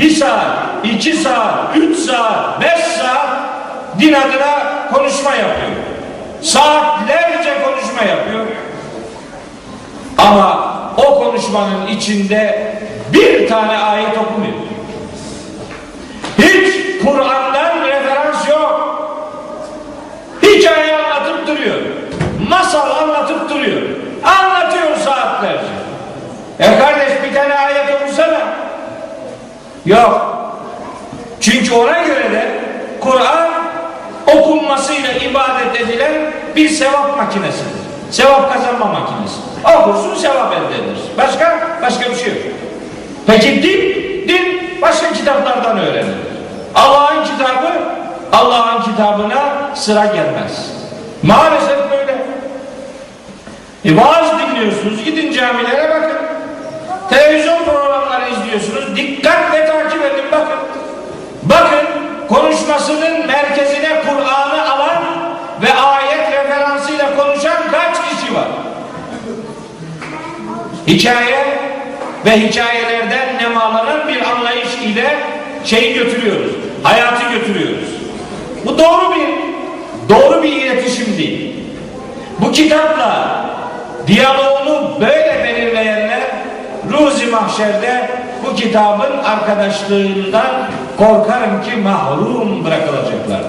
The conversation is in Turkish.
bir saat, iki saat, üç saat, beş saat din adına konuşma yapıyor. Saatlerce konuşma yapıyor. Ama o konuşmanın içinde bir tane ayet okumuyor. Yok. Çünkü ona göre de Kur'an okunmasıyla ibadet edilen bir sevap makinesidir. Sevap kazanma makinesi. Okursun sevap elde edersin. Başka? Başka bir şey yok. Peki din? Din başka kitaplardan öğrenilir. Allah'ın kitabı Allah'ın kitabına sıra gelmez. Maalesef Hikaye ve hikayelerden nemalanan bir anlayış ile şeyi götürüyoruz. Hayatı götürüyoruz. Bu doğru bir doğru bir iletişim değil. Bu kitapla diyaloğunu böyle belirleyenler Ruzi Mahşer'de bu kitabın arkadaşlığından korkarım ki mahrum bırakılacaklar.